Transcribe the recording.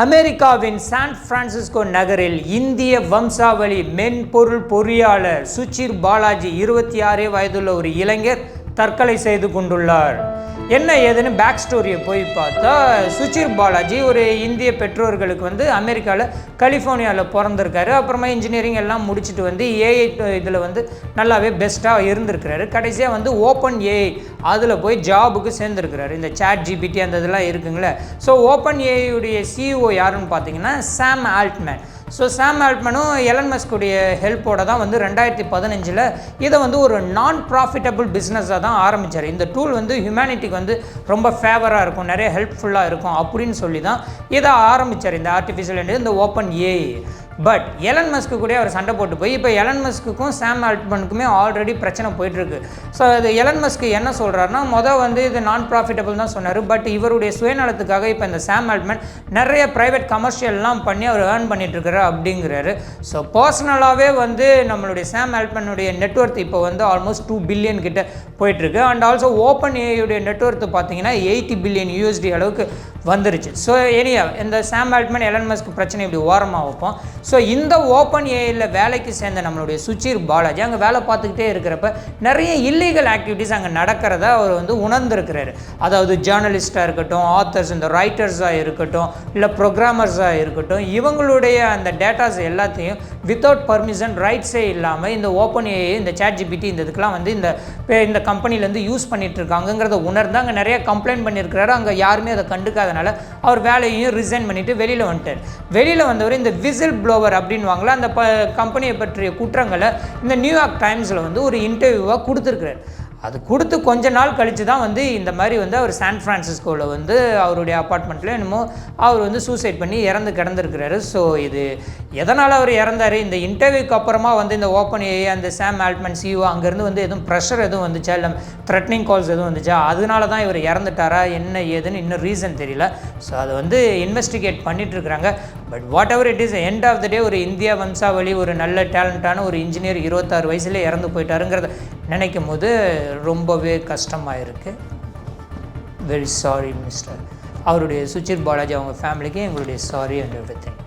அமெரிக்காவின் San Francisco நகரில் இந்திய வம்சாவளி மென்பொருள் பொறியாளர் சுச்சிர் பாலாஜி இருபத்தி ஆறே வயதுள்ள ஒரு இளைஞர் தற்கொலை செய்து கொண்டுள்ளார். என்ன ஏதுன்னு பேக் ஸ்டோரியை போய் பார்த்தா சுச்சிர் பாலாஜி ஒரு இந்திய பெற்றோர்களுக்கு வந்து அமெரிக்காவில் கலிஃபோர்னியாவில் பிறந்திருக்காரு. அப்புறமா இன்ஜினியரிங் எல்லாம் முடிச்சுட்டு வந்து ஏஐ இதில் வந்து நல்லாவே பெஸ்ட்டாக இருந்திருக்கிறாரு. கடைசியாக வந்து ஓப்பன் ஏஐ அதில் போய் ஜாபுக்கு சேர்ந்துருக்கிறாரு. இந்த சேட் ஜிபிடி அந்த இதெல்லாம் இருக்குங்களே. ஸோ ஓப்பன் ஏஐயுடைய சிஇஓ யாருன்னு பார்த்தீங்கன்னா சாம் ஆல்ட்மேன் ஸோ சாம் ஆல்ட்மனும் எலன் மஸ்குடைய ஹெல்ப்போட தான் வந்து ரெண்டாயிரத்தி பதினஞ்சில் இதை வந்து ஒரு நான் ப்ராஃபிட்டபிள் பிஸ்னஸாக தான் ஆரம்பித்தார் இந்த டூல் வந்து ஹியூமனிட்டிக்கு வந்து ரொம்ப ஃபேவராக இருக்கும் நிறைய ஹெல்ப்ஃபுல்லாக இருக்கும் அப்படின்னு சொல்லி தான் இதை ஆரம்பித்தார் இந்த ஆர்டிஃபிஷியல் இந்த ஓப்பன் ஏஐ பட் எலன் மஸ்க்கு கூட அவர் சண்டை போட்டு போய் இப்போ எலன் மஸ்க்குக்கும் சாம் ஆல்ட்மனுக்குமே ஆல்ரெடி பிரச்சனை போயிட்டுருக்கு. ஸோ அது எலன் மஸ்க்கு என்ன சொல்கிறாருன்னா மொதல் வந்து இது நான் ப்ராஃபிட்டபிள் தான் சொன்னார். பட் இவருடைய சுயநலத்துக்காக இப்போ இந்த சாம் ஆல்ட்மன் நிறைய ப்ரைவேட் கமர்ஷியல்லாம் பண்ணி அவர் ஏர்ன் பண்ணிகிட்ருக்காரு அப்படிங்கிறாரு. ஸோ பர்சனலாகவே வந்து நம்மளுடைய சாம் ஆல்ட்மனுடைய நெட்ஒர்த் இப்போ வந்து ஆல்மோஸ்ட் டூ பில்லியன் கிட்ட போயிட்டுருக்கு. அண்ட் ஆல்சோ ஓப்பன் ஏயுடைய நெட்ஒர்த் பார்த்தீங்கன்னா எயிட்டி பில்லியன் யூஎஸ்டி அளவுக்கு வந்துருச்சு. ஸோ எனியா இந்த சாம் ஆல்ட்மேன் எலன் மஸ்க் பிரச்சனை இப்படி ஓரமாக வைப்போம். ஸோ இந்த ஓப்பன் ஏஐயில் வேலைக்கு சேர்ந்த நம்மளுடைய சுச்சீர் பாலாஜி அங்கே வேலை பார்த்துக்கிட்டே இருக்கிறப்ப நிறைய இல்லீகல் ஆக்டிவிட்டீஸ் அங்கே நடக்கிறத அவர் வந்து உணர்ந்திருக்கிறாரு. அதாவது ஜேர்னலிஸ்ட்டாக இருக்கட்டும் ஆத்தர்ஸ் இந்த ரைட்டர்ஸாக இருக்கட்டும் இல்லை ப்ரோக்ராமர்ஸாக இருக்கட்டும் இவங்களுடைய அந்த டேட்டாஸ் எல்லாத்தையும் வித்தவுட் பர்மிஷன் ரைட்ஸே இல்லாமல் இந்த ஓப்பன் ஏஐ இந்த சேட் ஜிபிடி இந்த இதுக்கெலாம் வந்து இந்த இந்த கம்பெனிலேருந்து யூஸ் பண்ணிகிட்டு இருக்காங்கங்கிறத உணர்ந்து அங்கே நிறைய கம்ப்ளைண்ட் பண்ணியிருக்கிறாரு. அங்கே யாருமே அதை கண்டுக்காதனால அவர் வேலையும் ரிசைன் பண்ணிவிட்டு வெளியில் வந்துட்டார். வெளியில் வந்தவர் இந்த விசில் ப்ளோவர் அப்படின்வாங்களா அந்த ப கம்பெனியை பற்றிய குற்றங்களை இந்த நியூயார்க் டைம்ஸில் வந்து ஒரு இன்டர்வியூவாக கொடுத்துருக்குறாரு. அது கொடுத்து கொஞ்ச நாள் கழித்து தான் வந்து இந்த மாதிரி வந்து அவர் சான் ஃப்ரான்சிஸ்கோவில் வந்து அவருடைய அப்பார்ட்மெண்ட்டில் என்னமோ அவர் வந்து சூசைட் பண்ணி இறந்து கிடந்திருக்கிறாரு. ஸோ இது எதனால் அவர் இறந்தார்? இந்த இன்டர்வியூக்கு அப்புறமா வந்து இந்த ஓப்பன் ஏ அந்த சாம் ஆல்ட்மன் சிஓ அங்கேருந்து வந்து எதுவும் ப்ரெஷர் எதுவும் வந்துச்சா? இல்லை த்ரெட்னிங் கால்ஸ் எதுவும் வந்துச்சா? அதனால தான் இவர் இறந்துட்டாரா? என்ன ஏதுன்னு இன்னும் ரீசன் தெரியல. ஸோ அதை வந்து investigate பண்ணிகிட்ருக்குறாங்க but whatever it is end of the day ஒரு இந்தியா வம்சாவளி ஒரு நல்ல டேலண்டான ஒரு இன்ஜினியர் இருபத்தாறு வயசுலேயே இறந்து போயிட்டாருங்கிறத நினைக்கும் போது ரொம்பவே கஷ்டமாக இருக்குது வெரி சாரி மிஸ்டர் அவருடைய சுச்சித் பாலாஜி அவங்க ஃபேமிலிக்கு எங்களுடைய சாரி அண்ட் எவ்ரி திங்